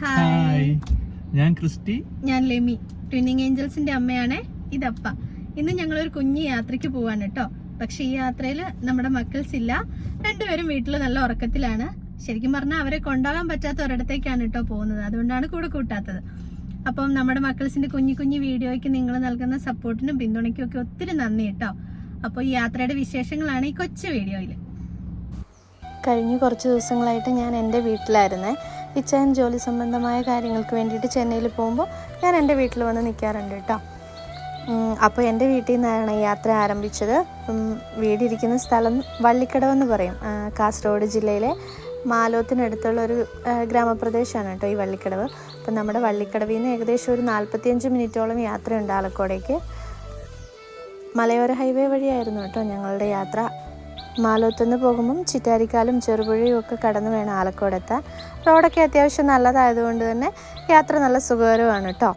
Hi ഞാൻ Christy. ഞാൻ let me. Twinning ഏഞ്ചൽസിന്റെ അമ്മയാണ് ഇതപ്പ. ഇന്ന് ഞങ്ങൾ ഒരു കുഞ്ഞു യാത്രയ്ക്ക് പോവാണ് കേട്ടോ പക്ഷെ ഈ യാത്രയിൽ നമ്മുടെ മക്കൾസ് ഇല്ല. രണ്ടുപേരും വീട്ടിൽ നല്ല ഉറക്കത്തിലാണ്. ശരിക്കും പറഞ്ഞാൽ അവരെ കൊണ്ടുപോകാൻ പറ്റാത്ത ഒരിടത്തേക്കാണ് കേട്ടോ പോകുന്നത്. അതുകൊണ്ടാണ് കൂടെ കൂട്ടാത്തത്. അപ്പം നമ്മുടെ മക്കൾസിന്റെ കുഞ്ഞു കുഞ്ഞു വീഡിയോയ്ക്ക് നിങ്ങൾ നൽകുന്ന സപ്പോർട്ടിനും പിന്തുണയ്ക്കും ഒക്കെ ഒത്തിരി നന്ദി കേട്ടോ അപ്പോൾ ഈ യാത്രയുടെ വിശേഷങ്ങളാണ് ഈ കൊച്ചു വീഡിയോയിൽ കഴിഞ്ഞ കുറച്ച് ദിവസങ്ങളായിട്ട് ഞാൻ എന്റെ വീട്ടിലായിരുന്നേ. ഇച്ചായൻ ജോലി സംബന്ധമായ കാര്യങ്ങൾക്ക് വേണ്ടിയിട്ട് ചെന്നൈയിൽ പോകുമ്പോൾ ഞാൻ എന്റെ വീട്ടിൽ വന്ന് നിൽക്കാറുണ്ട് കേട്ടോ. അപ്പോൾ എന്റെ വീട്ടിൽ നിന്നാണ് യാത്ര ആരംഭിച്ചത്. വീടിരിക്കുന്ന സ്ഥലം വള്ളിക്കടവെന്ന് പറയും. ആ, കാസർഗോഡ് ജില്ലയിലെ മാലോത്തിനടുത്തുള്ള ഒരു ഗ്രാമപ്രദേശമാണ് കേട്ടോ ഈ വള്ളിക്കടവ്. അപ്പം നമ്മുടെ വള്ളിക്കടവിൽ നിന്ന് ഏകദേശം ഒരു നാൽപ്പത്തിയഞ്ച് മിനിറ്റോളം യാത്രയുണ്ട് ആലക്കോടേക്ക്. മലയോര ഹൈവേ വഴിയായിരുന്നു കേട്ടോ ഞങ്ങളുടെ യാത്ര. മാലോത്തുനിന്ന് പോകുമ്പം ചിറ്റാരിക്കാലും ചെറുപുഴയും ഒക്കെ കടന്ന് വേണം ആലക്കോടെത്താൻ. റോഡൊക്കെ അത്യാവശ്യം നല്ലതായതുകൊണ്ട് തന്നെ യാത്ര നല്ല സുഖകരമാണ് കേട്ടോ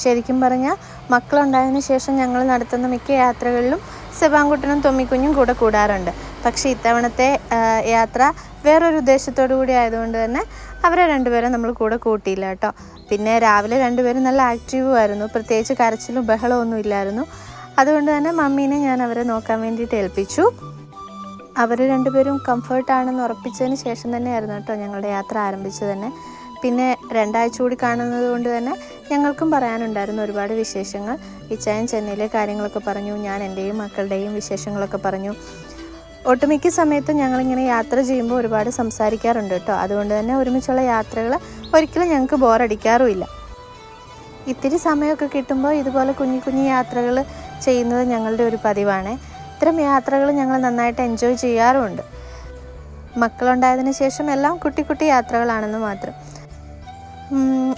ശരിക്കും പറഞ്ഞാൽ മക്കളുണ്ടായതിനു ശേഷം ഞങ്ങൾ നടത്തുന്ന മിക്ക യാത്രകളിലും സെബാങ്കുട്ടനും തൊമ്മിക്കുഞ്ഞും കൂടെ കൂടാറുണ്ട്. പക്ഷേ ഇത്തവണത്തെ യാത്ര വേറൊരു ഉദ്ദേശത്തോടു കൂടി ആയതുകൊണ്ട് തന്നെ അവരെ രണ്ടുപേരും നമ്മൾ കൂടെ കൂട്ടിയില്ല കേട്ടോ പിന്നെ രാവിലെ രണ്ടുപേരും നല്ല ആക്റ്റീവും ആയിരുന്നു. പ്രത്യേകിച്ച് കരച്ചിലും ബഹളമൊന്നും ഇല്ലായിരുന്നു. അതുകൊണ്ട് തന്നെ മമ്മീനെ ഞാൻ അവരെ നോക്കാൻ വേണ്ടിയിട്ട് ഏൽപ്പിച്ചു. അവർ രണ്ടുപേരും കംഫർട്ടാണെന്ന് ഉറപ്പിച്ചതിന് ശേഷം തന്നെയായിരുന്നു കേട്ടോ ഞങ്ങളുടെ യാത്ര ആരംഭിച്ചത് തന്നെ. പിന്നെ രണ്ടാഴ്ച കൂടി കാണുന്നത് കൊണ്ട് തന്നെ ഞങ്ങൾക്കും പറയാനുണ്ടായിരുന്നു ഒരുപാട് വിശേഷങ്ങൾ. ഇച്ചായൻ ചെന്നൈയിലെ കാര്യങ്ങളൊക്കെ പറഞ്ഞു ഞാൻ എന്റെയും മക്കളുടെയും വിശേഷങ്ങളൊക്കെ പറഞ്ഞു. ഒട്ടുമിക്ക സമയത്തും ഞങ്ങളിങ്ങനെ യാത്ര ചെയ്യുമ്പോൾ ഒരുപാട് സംസാരിക്കാറുണ്ട് കേട്ടോ. അതുകൊണ്ട് തന്നെ ഒരുമിച്ചുള്ള യാത്രകൾ ഒരിക്കലും ഞങ്ങൾക്ക് ബോറടിക്കാറുമില്ല ഇത്തിരി സമയമൊക്കെ കിട്ടുമ്പോൾ ഇതുപോലെ കുഞ്ഞു കുഞ്ഞു യാത്രകൾ ചെയ്യുന്നത് ഞങ്ങളുടെ ഒരു പതിവാണ്. ഇത്തരം യാത്രകൾ ഞങ്ങൾ നന്നായിട്ട് എൻജോയ് ചെയ്യാറുമുണ്ട് മക്കളുണ്ടായതിന് ശേഷം എല്ലാം കുട്ടി കുട്ടി യാത്രകളാണെന്ന് മാത്രം.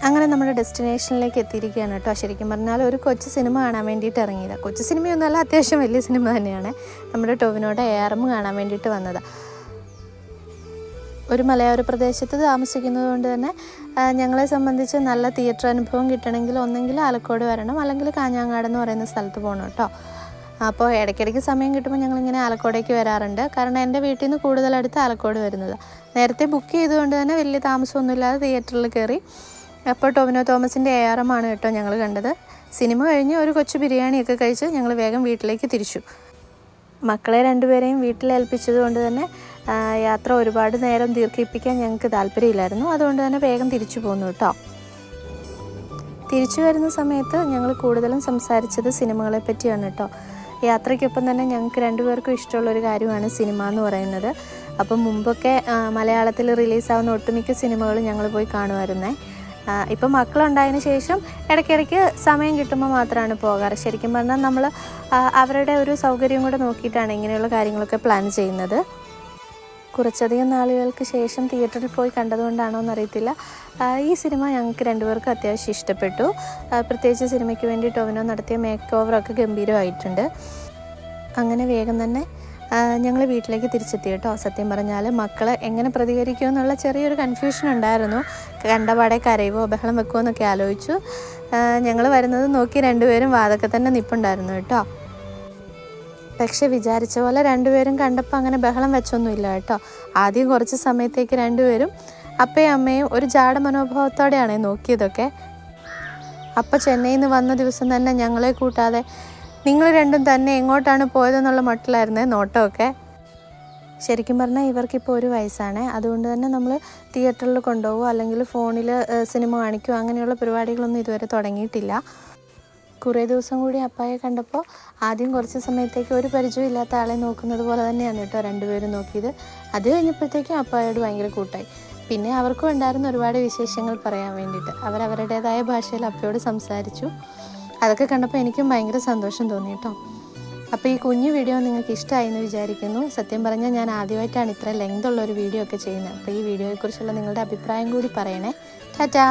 അങ്ങനെ നമ്മുടെ ഡെസ്റ്റിനേഷനിലേക്ക് എത്തിയിരിക്കുകയാണ് കേട്ടോ. ശരിക്കും പറഞ്ഞാൽ ഒരു കൊച്ചു സിനിമ കാണാൻ വേണ്ടിയിട്ട് ഇറങ്ങിയതാണ് കൊച്ചു സിനിമയൊന്നുമല്ല അത്യാവശ്യം വലിയ സിനിമ തന്നെയാണ്. നമ്മുടെ ടോവിനോടെ എം കാണാൻ വേണ്ടിയിട്ട് വന്നതാണ് ഒരു മലയോര പ്രദേശത്ത് താമസിക്കുന്നത് കൊണ്ട് തന്നെ ഞങ്ങളെ സംബന്ധിച്ച് നല്ല തിയേറ്റർ അനുഭവം കിട്ടണമെങ്കിൽ ഒന്നെങ്കിൽ ആലക്കോട് വരണം അല്ലെങ്കിൽ കാഞ്ഞങ്ങാട് എന്ന് പറയുന്ന സ്ഥലത്ത് പോകണം കേട്ടോ. അപ്പോൾ ഇടയ്ക്കിടയ്ക്ക് സമയം കിട്ടുമ്പോൾ ഞങ്ങളിങ്ങനെ ആലക്കോടേക്ക് വരാറുണ്ട്. കാരണം എന്റെ വീട്ടിൽ നിന്ന് കൂടുതലടുത്ത് ആലക്കോട് വരുന്നത്. നേരത്തെ ബുക്ക് ചെയ്തുകൊണ്ട് തന്നെ വലിയ താമസമൊന്നുമില്ലാതെ തിയേറ്ററിൽ കയറി. അപ്പോൾ ടോമിനോ തോമസിന്റെ എ ആർ എം ആണ് കേട്ടോ ഞങ്ങൾ കണ്ടത്. സിനിമ കഴിഞ്ഞ് ഒരു കൊച്ചു ബിരിയാണിയൊക്കെ കഴിച്ച് ഞങ്ങൾ വേഗം വീട്ടിലേക്ക് തിരിച്ചു. മക്കളെ രണ്ടുപേരെയും വീട്ടിൽ ഏൽപ്പിച്ചത് കൊണ്ട് തന്നെ യാത്ര ഒരുപാട് നേരം ദീർഘിപ്പിക്കാൻ ഞങ്ങൾക്ക് താല്പര്യമില്ലായിരുന്നു. അതുകൊണ്ട് തന്നെ വേഗം തിരിച്ചു പോന്നു കേട്ടോ. തിരിച്ചു വരുന്ന സമയത്ത് ഞങ്ങൾ കൂടുതലും സംസാരിച്ചത് സിനിമകളെ പറ്റിയാണ് കേട്ടോ. യാത്രയ്ക്കൊപ്പം തന്നെ ഞങ്ങൾക്ക് രണ്ടുപേർക്കും ഇഷ്ടമുള്ളൊരു കാര്യമാണ് സിനിമ എന്ന് പറയുന്നത്. അപ്പം മുമ്പൊക്കെ മലയാളത്തിൽ റിലീസാവുന്ന ഒട്ടുമിക്ക സിനിമകൾ ഞങ്ങൾ പോയി കാണുമായിരുന്നേ. ഇപ്പം മക്കളുണ്ടായതിനു ശേഷം ഇടയ്ക്കിടയ്ക്ക് സമയം കിട്ടുമ്പോൾ മാത്രമാണ് പോകാറ്. ശരിക്കും പറഞ്ഞാൽ നമ്മൾ അവരുടെ ഒരു സൗകര്യം കൂടെ നോക്കിയിട്ടാണ് ഇങ്ങനെയുള്ള കാര്യങ്ങളൊക്കെ പ്ലാൻ ചെയ്യുന്നത്. കുറച്ചധികം നാളുകൾക്ക് ശേഷം തിയേറ്ററിൽ പോയി കണ്ടതുകൊണ്ടാണോ എന്നറിയത്തില്ല. ഈ സിനിമ ഞങ്ങൾക്ക് രണ്ടുപേർക്കും അത്യാവശ്യം ഇഷ്ടപ്പെട്ടു. പ്രത്യേകിച്ച് സിനിമയ്ക്ക് വേണ്ടി ടൊവിനോ നടത്തിയ മേക്ക് ഓവറൊക്കെ ഗംഭീരമായിട്ടുണ്ട്. അങ്ങനെ വേഗം തന്നെ ഞങ്ങൾ വീട്ടിലേക്ക് തിരിച്ചെത്തി കേട്ടോ. സത്യം പറഞ്ഞാൽ മക്കൾ എങ്ങനെ പ്രതികരിക്കുമോ എന്നുള്ള ചെറിയൊരു കൺഫ്യൂഷൻ ഉണ്ടായിരുന്നു. കണ്ടപാടെ കരയുമോ ബഹളം വെക്കുമോ എന്നൊക്കെ ആലോചിച്ചു. ഞങ്ങൾ വരുന്നത് നോക്കി രണ്ടുപേരും വാതൊക്കെ തന്നെ നിപ്പുണ്ടായിരുന്നു കേട്ടോ. പക്ഷെ വിചാരിച്ച പോലെ രണ്ടുപേരും കണ്ടപ്പോൾ അങ്ങനെ ബഹളം വെച്ചൊന്നുമില്ല കേട്ടോ. ആദ്യം കുറച്ച് സമയത്തേക്ക് രണ്ടുപേരും അപ്പയും അമ്മയും ഒരു ജാട മനോഭാവത്തോടെയാണ് നോക്കിയതൊക്കെ. അപ്പോൾ ചെന്നൈയിൽ നിന്ന് വന്ന ദിവസം തന്നെ ഞങ്ങളെ കൂട്ടാതെ നിങ്ങൾ രണ്ടും തന്നെ എങ്ങോട്ടാണ് പോയതെന്നുള്ള മട്ടിലായിരുന്നേ നോട്ടമൊക്കെ? ശരിക്കും പറഞ്ഞാൽ ഇവർക്കിപ്പോൾ ഒരു വയസ്സാണ്. അതുകൊണ്ട് തന്നെ നമ്മൾ തിയേറ്ററിൽ കൊണ്ടുപോകുമോ അല്ലെങ്കിൽ ഫോണിൽ സിനിമ കാണിക്കുമോ അങ്ങനെയുള്ള പരിപാടികളൊന്നും ഇതുവരെ തുടങ്ങിയിട്ടില്ല. കുറേ ദിവസം കൂടി അപ്പായെ കണ്ടപ്പോൾ ആദ്യം കുറച്ച് സമയത്തേക്ക് ഒരു പരിചയം ഇല്ലാത്ത ആളെ നോക്കുന്നത് പോലെ തന്നെയാണ് കേട്ടോ രണ്ടുപേരും നോക്കിയത്. അത് കഴിഞ്ഞപ്പോഴത്തേക്കും അപ്പായോട് ഭയങ്കര കൂട്ടായി. പിന്നെ അവർക്കും ഉണ്ടായിരുന്ന ഒരുപാട് വിശേഷങ്ങൾ പറയാൻ വേണ്ടിയിട്ട് അവരവരുടേതായ ഭാഷയിൽ അപ്പയോട് സംസാരിച്ചു. അതൊക്കെ കണ്ടപ്പോൾ എനിക്കും ഭയങ്കര സന്തോഷം തോന്നി കേട്ടോ. അപ്പോൾ ഈ കുഞ്ഞു വീഡിയോ നിങ്ങൾക്ക് ഇഷ്ടമായി എന്ന് വിചാരിക്കുന്നു. സത്യം പറഞ്ഞാൽ ഞാൻ ആദ്യമായിട്ടാണ് ഇത്ര ലെങ്ത് ഉള്ള ഒരു വീഡിയോ ഒക്കെ ചെയ്യുന്നത്. അപ്പോൾ ഈ വീഡിയോയെക്കുറിച്ചുള്ള നിങ്ങളുടെ അഭിപ്രായം കൂടി പറയണേ. ടാറ്റാ!